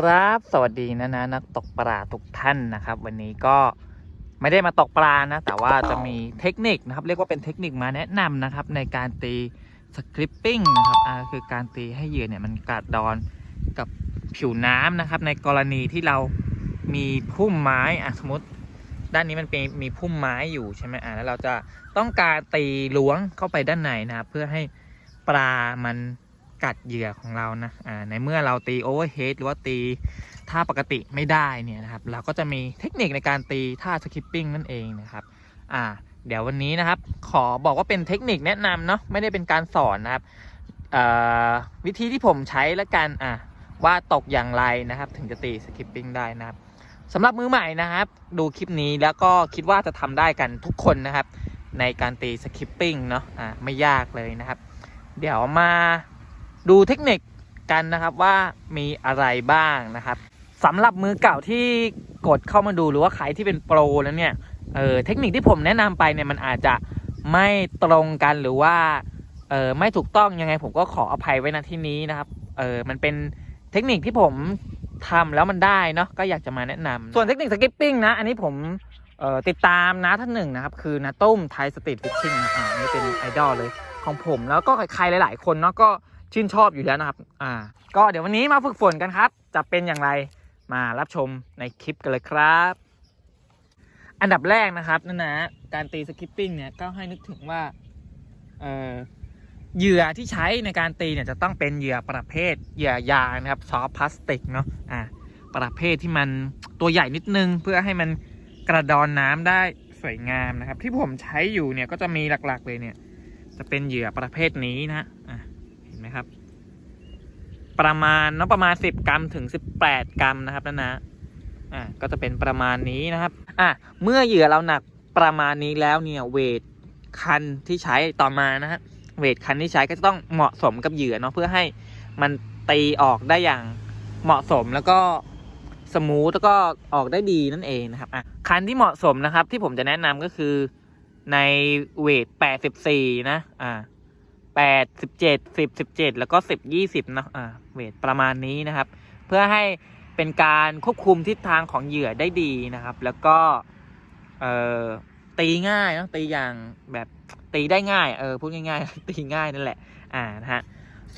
ครับ สวัสดีนะนะนักตกปลาทุกท่านนะครับ วันนี้ก็ไม่ได้มาตกปลานะ แต่ว่าจะมีเทคนิคนะครับ เรียกว่าเป็นเทคนิคมาแนะนำนะครับ ในการตีสคริปปิ้งนะครับอ่าคือการตีให้เหยื่อเนี่ยมันกัดดอนกับผิวน้ำนะครับ ในกรณีที่เรามีพุ่มไม้อะสมมติ ด้านนี้มันเป็นมีพุ่มไม้อยู่ใช่ไหมอ่าแล้วเราจะต้องการตีล้วงเข้าไปด้านในนะครับเพื่อให้ปลามัน กัดเหยื่อของเรานะอ่าในเมื่อเราตีโอเวอร์เฮดหรือว่าตีท่าปกติไม่ได้เนี่ยนะครับ เราก็จะมีเทคนิคในการตีท่าสคิปปิ้งนั่นเองนะครับอ่าเดี๋ยววันนี้นะครับ ขอบอกว่าเป็นเทคนิคแนะนำเนาะไม่ได้เป็นการสอนนะครับวิธีที่ผมใช้และกันอะว่าตกอย่างไรนะครับ ถึงจะตีสคิปปิ้งได้นะครับสำหรับมือใหม่นะครับ ดูคลิปนี้แล้วก็คิดว่าจะทำได้กันทุกคนนะครับ ในการตีสคิปปิ้งเนาะอ่าไม่ยากเลยนะครับ เดี๋ยวมา ดูเทคนิคกันนะครับว่ามีอะไรบ้างนะครับสำหรับมือเก่าที่กดเข้ามาดูหรือว่าใครที่เป็นโปรแล้วเนี่ยเออเทคนิคที่ผมแนะนำไปเนี่ยมันอาจจะไม่ตรงกันหรือว่าเออไม่ถูกต้องยังไงผมก็ขออภัยไว้ณที่นี้นะครับเออมันเป็นเทคนิคที่ผมทำแล้วมันได้เนาะก็อยากจะมาแนะนำส่วนเทคนิคสกิปปิ้งนะ อันนี้ผมเออติดตามนะท่านหนึ่งนะครับ คือนาตุ้มไทยสตรีทฟิชชิ่งอ่าอันนี่เป็นไอดอลเลยของผมแล้วก็ใครๆหลาย ๆ คนเนาะก็ ชื่นชอบอยู่แล้วนะครับ อ่า ก็เดี๋ยววันนี้มาฝึกฝนกันครับ จะเป็นอย่างไรมารับชมในคลิปกันเลยครับ อันดับแรกนะครับนั่นนะการตีสกิปปิ้งเนี่ยก็ให้นึกถึงว่าเอ่อเหยื่อที่ใช้ในการตีเนี่ยจะต้องเป็นเหยื่อประเภทเหยื่อยางนะครับซอฟพลาสติกเนาะอ่าประเภทที่มันตัวใหญ่นิดนึงเพื่อให้มันกระดอนน้ำได้สวยงามนะครับ ที่ผมใช้อยู่เนี่ยก็จะมีหลักๆเลยเนี่ย จะเป็นเหยื่อประเภทนี้นะ อะครับ ประมาณเนาะประมาณ10กรัมถึง18กรัมนะครับนั่นนะอะก็จะเป็นประมาณนี้นะครับ อะเมื่อเหยื่อเราหนักประมาณนี้แล้วเนี่ยเวทคันที่ใช้ต่อมานะฮะเวทคันที่ใช้ก็จะต้องเหมาะสมกับเหยื่อเนาะเพื่อให้มันตีออกได้อย่างเหมาะสมแล้วก็สมูทแล้วก็ออกได้ดีนั่นเองนะครับอะคันที่เหมาะสมนะครับที่ผมจะแนะนำก็คือในเวท84 นะ อ่า 8 17 10 17แล้วก็10 20เนาะอ่าเวทประมาณนี้นะครับ เพื่อให้เป็นการควบคุมทิศทางของเหยื่อได้ดีนะครับ แล้วก็เอ่อตีง่ายเนาะตีอย่างแบบตีได้ง่ายเออพูดง่าย ๆ ตีง่ายนั่นแหละอ่านะฮะ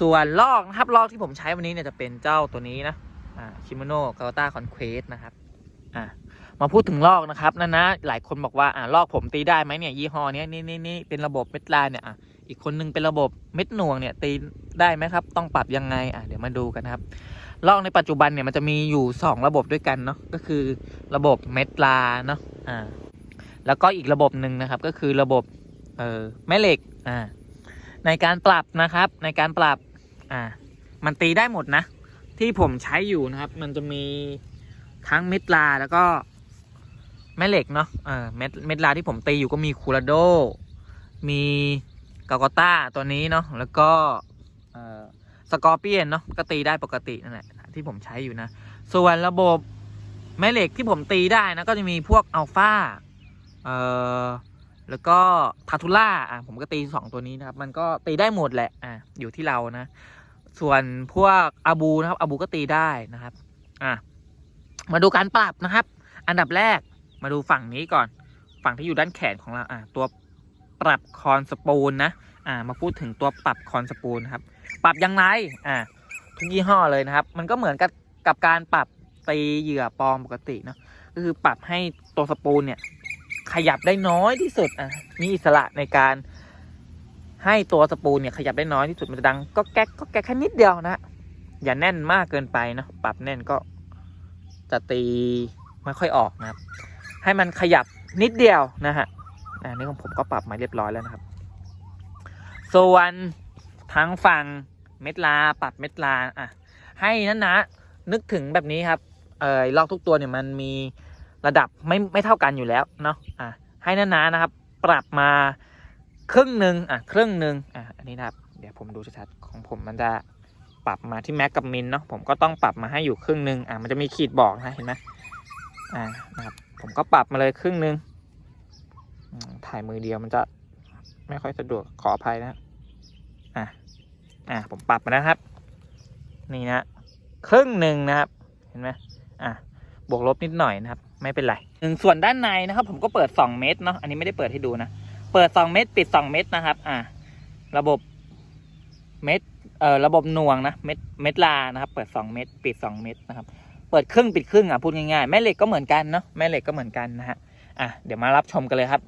ส่วนลอกนะครับลอกที่ผมใช้วันนี้เนี่ยจะเป็นเจ้าตัวนี้นะอ่าชิมโนกาต้าคอนเควสนะครับอ่ามาพูดถึงลอกนะครับนั่นนะหลายคนบอกว่าอ่าลอกผมตีได้ไหมเนี่ยยี่ห้อเนี้ยนี่นี่นี่เป็นระบบเม็ดลายเนี่ยอะ อีกคนนึงเป็นระบบเม็ดหน่วงเนี่ยตีได้ไหมครับ ต้องปรับยังไงอะเดี๋ยวมาดูกันครับลอกในปัจจุบันเนี่ยมันจะมีอยู่ 2 ระบบด้วยกันเนาะก็คือระบบเม็ดลาเนาะอ่าแล้วก็อีกระบบหนึ่งนะครับก็คือระบบเออแม่เหล็กอ่าในการปรับนะครับในการปรับอ่ามันตีได้หมดนะ ที่ผมใช้อยู่นะครับ มันจะมีทั้งเม็ดลาแล้วก็แม่เหล็กเนาะเออเม็ดเม็ดลาที่ผมตีอยู่ก็มีคูราโด มี กากอต้าตัวนี้เนาะแล้วก็สกอร์เปียนเนาะก็ตีได้ปกตินั่นแหละที่ผมใช้อยู่นะ ส่วนระบบแม่เหล็กที่ผมตีได้นะก็จะมีพวกอัลฟาเอ่อแล้วก็ทาทูล่าอะผมก็ตีสองตัวนี้นะครับ มันก็ตีได้หมดแหละอะอยู่ที่เรานะ ส่วนพวกอาบูนะครับอาบูก็ตีได้นะครับอะมาดูการปรับนะครับ อันดับแรกมาดูฝั่งนี้ก่อน ฝั่งที่อยู่ด้านแขนของเราอะตัว ปรับคอนสปูลนะอ่ามาพูดถึงตัวปรับคอนสปูลครับ ปรับยังไงอ่าทุกยี่ห้อเลยนะครับ มันก็เหมือนกับกับการปรับตีเหยื่อปลอมปกติเนะก็คือปรับให้ตัวสปูลเนี่ย ขยับได้น้อยที่สุดอะมีอิสระในการ ให้ตัวสปูลเนี่ยขยับได้น้อยที่สุดมันจะดังก็แก๊กก็แก๊กแค่นิดเดียวนะอย่าแน่นมากเกินไปเนะปรับแน่นก็จะตีไม่ค่อยออกนะครับ ให้มันขยับนิดเดียวนะฮะ อันนี้ของผมก็ปรับมาเรียบร้อยแล้วนะครับ ส่วนทั้งฝั่งเม็ดลาปรับเม็ดลาอะให้นั้นนะ นึกถึงแบบนี้ครับ เออลอกทุกตัวเนี่ยมันมีระดับไม่ไม่เท่ากันอยู่แล้วเนาะอะให้นานานะครับ ปรับมาครึ่งหนึ่งอะครึ่งหนึ่งอะอันนี้นะครับ เดี๋ยวผมดูชัดๆของผมมันจะปรับมาที่แม็กกับมินเนาะผมก็ต้องปรับมาให้อยู่ครึ่งหนึ่งอะมันจะมีขีดบอกนะเห็นไหมอ่านะครับผมก็ปรับมาเลยครึ่งหนึ่ง ถ่ายมือเดียวมันจะไม่ค่อยสะดวกขออภัยนะอะอะผมปรับมาแล้วครับ นี่นะครึ่งหนึ่งนะครับ เห็นไหมอะบวกลบนิดหน่อยนะครับ ไม่เป็นไรหนึ่งส่วนด้านในนะครับ ผมก็เปิด 2 เมตรเนาะอันนี้ไม่ได้เปิดให้ดูนะ เปิด 2 เมตรปิด 2 เมตรนะครับ อะระบบเม็ดเอ่อระบบหน่วงนะเม็ดเม็ดลานะครับ เปิด 2 เมตรปิด 2 เมตรนะครับ เปิดครึ่งปิดครึ่งอะพูดง่ายๆแม่เหล็กก็เหมือนกันเนาะแม่เหล็กก็เหมือนกันนะฮะอะเดี๋ยวมารับชมกันเลยครับ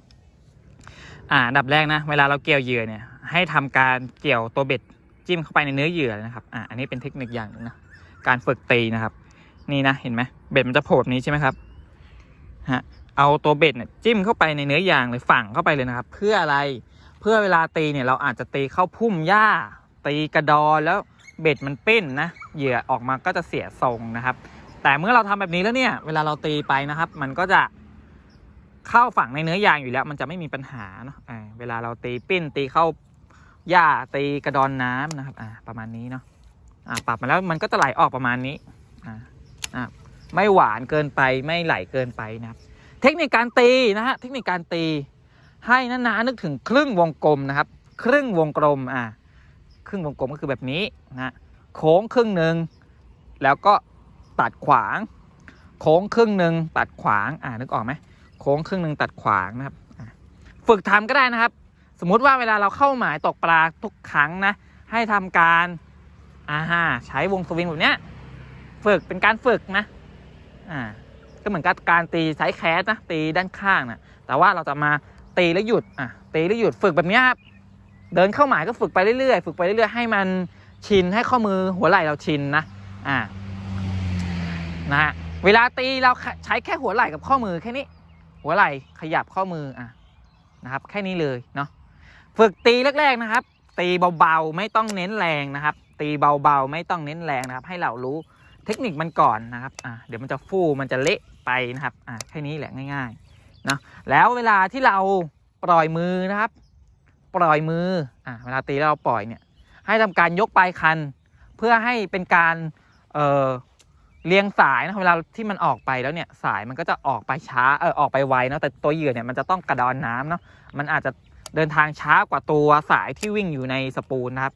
อ่าดับแรกนะ เวลาเราเกี่ยวเหยื่อเนี่ย ให้ทำการเกี่ยวตัวเบ็ดจิ้มเข้าไปในเนื้อเหยื่อนะครับ อ่าอันนี้เป็นเทคนิคอย่างหนึงนะ การฝึกตีนะครับ นี่นะ เห็นไหมเบ็ดมันจะโผล่แบบนี้ใช่ไหมครับ ฮะ เอาตัวเบ็ดเนี่ยจิ้มเข้าไปในเนื้อยางเลยฝังเข้าไปเลยนะครับ เพื่ออะไร เพื่อเวลาตีเนี่ยเราอาจจะตีเข้าพุ่มหญ้า ตีกระดอนแล้วเบ็ดมันปิ้นนะ เหยื่อออกมาก็จะเสียทรงนะครับ แต่เมื่อเราทำแบบนี้แล้วเนี่ย เวลาเราตีไปนะครับ มันก็จะ เข้าฝั่งในเนื้อยางอยู่แล้ว มันจะไม่มีปัญหาเนาะเวลาเราตีปิ้นตีเข้าหญ้าตีกระดอนน้ำนะครับอ่าประมาณนี้เนาะอ่าปรับมาแล้วมันก็จะไหลออกประมาณนี้อ่าอ่าไม่หวานเกินไปไม่ไหลเกินไปนะครับเทคนิคการตีนะฮะเทคนิคการตีให้นานานึกถึงครึ่งวงกลมนะครับ ครึ่งวงกลมอ่าครึ่งวงกลมก็คือแบบนี้นะโค้งครึ่งหนึ่งแล้วก็ตัดขวาง โค้งครึ่งหนึ่งตัดขวางอ่านึกออกไหม โค้งครึ่งหนึ่งตัดขวางนะครับ ฝึกทำก็ได้นะครับ สมมุติว่าเวลาเราเข้าหมายตกปลาทุกครั้งนะ ให้ทำการอ่าฮะใช้วงสวิงแบบเนี้ยฝึกเป็นการฝึกนะอ่าก็เหมือนกับการตีใช้แคสนะตีด้านข้างนะแต่ว่าเราจะมาตีแล้วหยุดอะตีแล้วหยุดฝึกแบบเนี้ยครับเดินเข้าหมายก็ฝึกไปเรื่อยๆ ฝึกไปเรื่อยๆให้มันชินให้ข้อมือหัวไหล่เราชินนะอ่านะฮะเวลาตีเราใช้แค่หัวไหล่กับข้อมือแค่นี้ หัวไหล่ขยับข้อมืออะนะครับ แค่นี้เลยเนาะฝึกตีแรกๆนะครับ ตีเบาๆไม่ต้องเน้นแรงนะครับ ตีเบาๆไม่ต้องเน้นแรงนะครับ ให้เรารู้เทคนิคมันก่อนนะครับอ่าเดี๋ยวมันจะฟูมันจะเละไปนะครับอ่าแค่นี้แหละง่ายๆเนาะแล้วเวลาที่เราปล่อยมือนะครับ ปล่อยมืออ่าเวลาตีแล้วเราปล่อยเนี่ยให้ทำการยกปลายคัน เพื่อให้เป็นการเอ่อ เรียงสายนะเวลาที่มันออกไปแล้วเนี่ยสายมันก็จะออกไปช้าเออออกไปไวเนาะแต่ตัวเหยื่อเนี่ยมันจะต้องกระดอนน้ำเนาะมันอาจจะเดินทางช้ากว่าตัวสายที่วิ่งอยู่ในสปูลนะครับ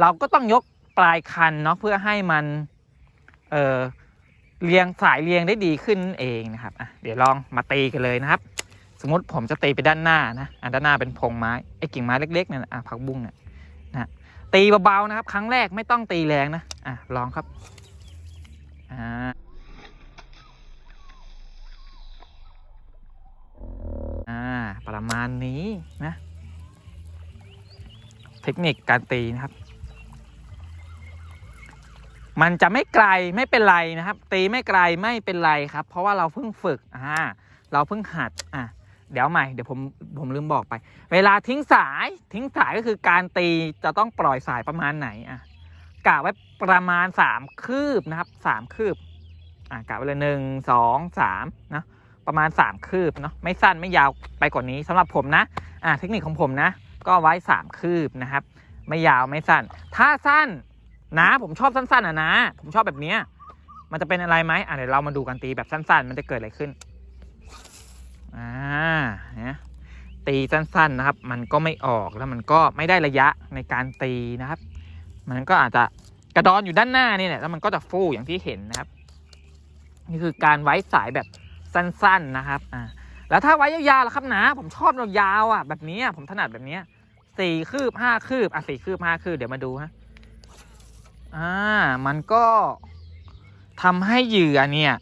เราก็ต้องยกปลายคันเนาะเพื่อให้มันเออเรียงสายเรียงได้ดีขึ้นเองนะครับอะเดี๋ยวลองมาตีกันเลยนะครับ สมมติผมจะตีไปด้านหน้านะอะด้านหน้าเป็นพงไม้ไอ้กิ่งไม้เล็กๆเนี่ยนะอะผักบุ้งเนี่ยนะตีเบาๆนะครับ ครั้งแรกไม่ต้องตีแรงนะอะลองครับ อ่าอ่า ประมาณนี้นะ เทคนิคการตีนะครับ มันจะไม่ไกลไม่เป็นไรนะครับ ตีไม่ไกลไม่เป็นไรครับ เพราะว่าเราเพิ่งฝึกอ่าเราเพิ่งหัดอะเดี๋ยวใหม่เดี๋ยวผมผมลืมบอกไป เวลาทิ้งสายทิ้งสายก็คือการตีจะต้องปล่อยสายประมาณไหนอะ กะไว้ประมาณสามคืบนะครับสามคืบอะกะไว้เลยหนึ่งสองสามนะประมาณ3คืบเนาะไม่สั้นไม่ยาวไปกว่านี้สำหรับผมนะอ่าเทคนิคของผมนะ ก็ไว้3คืบนะครับ ไม่ยาวไม่สั้น ถ้าสั้นนะผมชอบสั้นๆอะนะ ผมชอบแบบเนี้ยมันจะเป็นอะไรไหมอะเดี๋ยวเรามาดูกันตีแบบสั้น ๆ มันจะเกิดอะไรขึ้นอ่าเนี่ยตีสั้นๆนะครับ มันก็ไม่ออกแล้วมันก็ไม่ได้ระยะในการตีนะครับ มันก็อาจจะกระดอนอยู่ด้านหน้านี่แหละแล้วมันก็จะฟูอย่างที่เห็นนะครับ นี่คือการไว้สายแบบสั้นๆนะครับอ่าแล้วถ้าไว้ยาวๆล่ะครับนะ ผมชอบยาวๆอะแบบนี้ผมถนัดแบบนี้สี่คืบห้าคืบอะสี่คืบห้าคืบเดี๋ยวมาดูฮะอ่ามันก็ทำให้เหยื่อเนี่ย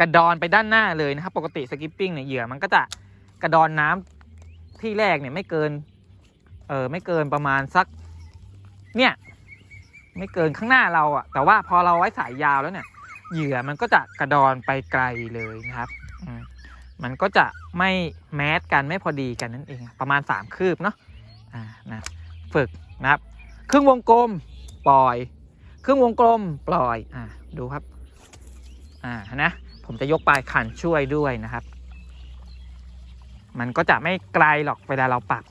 กระดอนไปด้านหน้าเลยนะครับ ปกติสกิปปิ้งเนี่ยเหยื่อมันก็จะกระดอนน้ำที่แรกเนี่ยไม่เกินเออไม่เกินประมาณสัก เนี่ย ไม่เกินข้างหน้าเราอะแต่ว่าพอเราไว้สายยาวแล้วเนี่ย เหยื่อมันก็จะกระดอนไปไกลเลยนะครับอืมมันก็จะไม่แมสกันไม่พอดีกันนั่นเอง ประมาณ 3 คืบเนาะอ่านะฝึกนะครับ ครึ่งวงกลมปล่อย ครึ่งวงกลมปล่อยอ่าดูครับอ่านะผมจะยกปลายขันช่วยด้วยนะครับ มันก็จะไม่ไกลหรอกเวลาเราปัก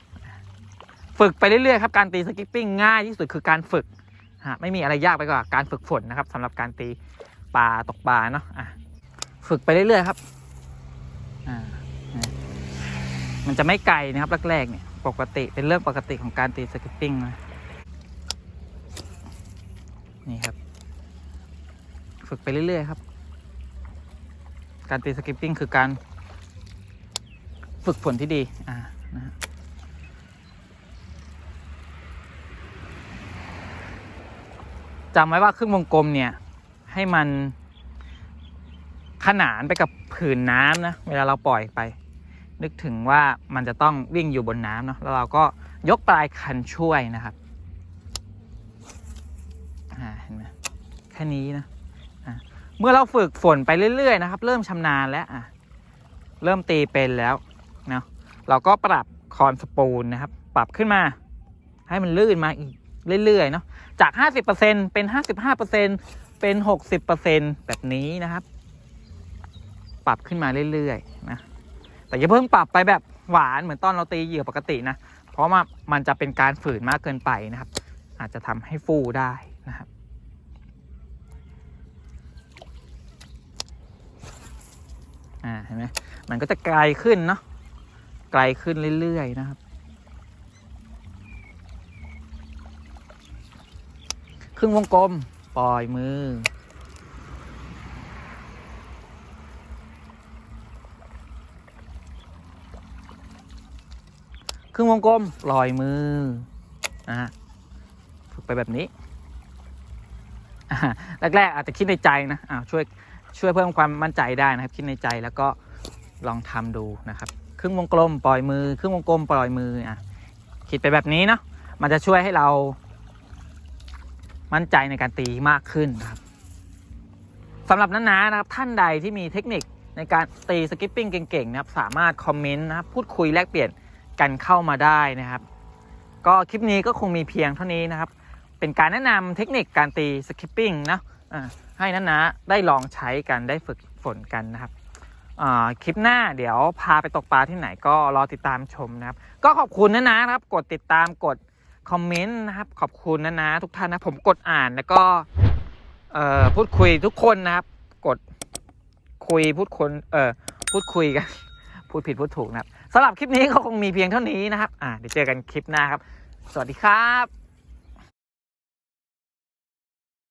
ฝึกไปเรื่อยๆครับการตีสกิปปิ้งง่ายที่สุดคือการฝึก ฮะไม่มีอะไรยากไปกว่าการฝึกฝนนะครับสำหรับการตีปลาตกปลาเนาะอะฝึกไปเรื่อยๆครับอ่ามันจะไม่ไกลนะครับแรกๆเนี่ยปกติเป็นเรื่องปกติของการตีสกิปปิ้งนะนี่ครับ ฝึกไปเรื่อยๆครับ การตีสกิปปิ้งคือการฝึกฝนที่ดีอ่านะฮะ จำไว้ว่าครึ่งวงกลมเนี่ย ให้มันขนานไปกับผืนน้ำนะ เวลาเราปล่อยไป นึกถึงว่ามันจะต้องวิ่งอยู่บนน้ำเนาะแล้วเราก็ยกปลายคันช่วยนะครับเห็นไหมแค่นี้นะะเมื่อเราฝึกฝนไปเรื่อยๆนะครับ เริ่มชำนาญแล้วอะเริ่มตีเป็นแล้วเนาะเราก็ปรับคอนสปูลนะครับ ปรับขึ้นมา ให้มันลื่นมาอีก เรื่อย ๆ เนาะจาก 50%เป็น 55%เป็น 60%แบบนี้นะครับ ปรับขึ้นมาเรื่อยๆนะแต่อย่าเพิ่งปรับไปแบบหวานเหมือนตอนเราตีเหยื่อปกตินะ เพราะว่ามันจะเป็นการฝืนมากเกินไปนะครับ อาจจะทำให้ฟูได้นะครับอ่าเห็นไหมมันก็จะไกลขึ้นเนาะไกลขึ้นเรื่อยๆนะครับ รึ่งวงกลม ปล่อยมือ ครึ่งวงกลม ปล่อยมือนะฮะฝึกไปแบบนี้ แรก ๆ อาจจะคิดในใจนะอ้าวช่วยช่วยเพิ่มความมั่นใจได้นะครับ คิดในใจแล้วก็ลองทำดูนะครับ ครึ่งวงกลม ปล่อยมือ ครึ่งวงกลม ปล่อยมืออะคิดไปแบบนี้เนาะมันจะช่วยให้เรา มั่นใจในการตีมากขึ้นนะครับสำหรับน้าๆนะครับท่านใดที่มีเทคนิคในการตีสกิปปิ้งเก่งๆนะครับสามารถคอมเมนต์นะครับพูดคุยแลกเปลี่ยนกันเข้ามาได้นะครับ ก็คลิปนี้ก็คงมีเพียงเท่านี้นะครับ เป็นการแนะนำเทคนิคการตีสกิปปิ้งนะให้น้าๆได้ลองใช้กันได้ฝึกฝนกันนะครับคลิปหน้าเดี๋ยวพาไปตกปลาที่ไหนก็รอติดตามชมนะครับ ก็ขอบคุณนะนะครับ กดติดตามกด คอมเมนต์นะครับ ขอบคุณนะนะทุกท่านนะ ผมกดอ่านแล้วก็พูดคุยทุกคนนะครับ กดคุยพูดคนเออพูดคุยกัน พูดผิดพูดถูกนะครับสำหรับคลิปนี้ก็คงมีเพียงเท่านี้นะครับ อ่าเดี๋ยวเจอกันคลิปหน้าครับ สวัสดีครับ